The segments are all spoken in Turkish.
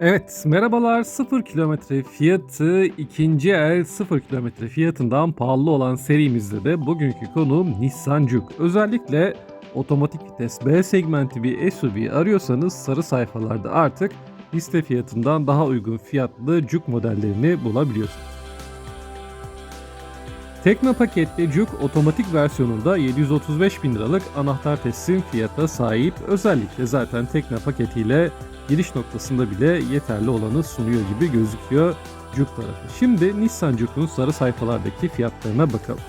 Evet, merhabalar. 0 kilometre fiyatı ikinci el 0 kilometre fiyatından pahalı olan serimizde de bugünkü konuğum Nissan Juke. Özellikle otomatik vites B segmenti bir SUV arıyorsanız sarı sayfalarda artık liste fiyatından daha uygun fiyatlı Juke modellerini bulabiliyorsunuz. Tekno paketli Juke otomatik versiyonunda 735 bin liralık anahtar teslim fiyata sahip. Özellikle zaten Tekno paketiyle giriş noktasında bile yeterli olanı sunuyor gibi gözüküyor Juke tarafı. Şimdi Nissan Juke'un sarı sayfalardaki fiyatlarına bakalım.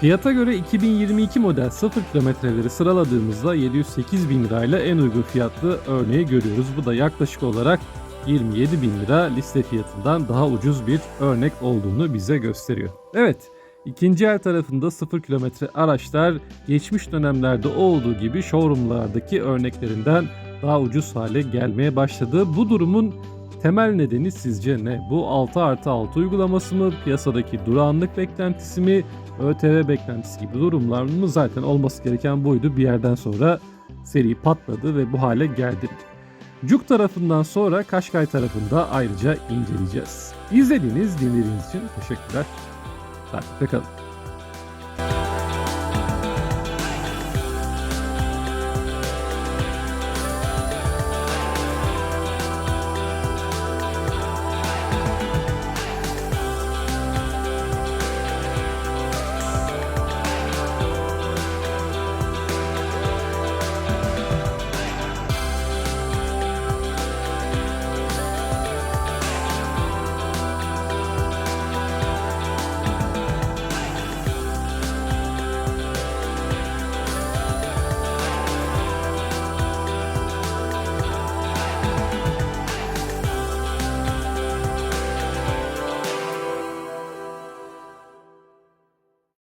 Fiyata göre 2022 model 0 kilometreleri sıraladığımızda 708 bin lirayla en uygun fiyatlı örneği görüyoruz. Bu da yaklaşık olarak 27 bin lira liste fiyatından daha ucuz bir örnek olduğunu bize gösteriyor. Evet, ikinci el tarafında 0 kilometre araçlar geçmiş dönemlerde olduğu gibi showroomlardaki örneklerinden daha ucuz hale gelmeye başladı. Bu durumun temel nedeni sizce ne? Bu 6 artı 6 uygulaması mı? Piyasadaki durağanlık beklentisi mi? ÖTV beklentisi gibi durumlar mı? Zaten olması gereken buydu. Bir yerden sonra seri patladı ve bu hale geldi. Cuk tarafından sonra Kaşkay tarafında ayrıca inceleyeceğiz. İzlediğiniz, dinlediğiniz için teşekkürler. Takipte kalın.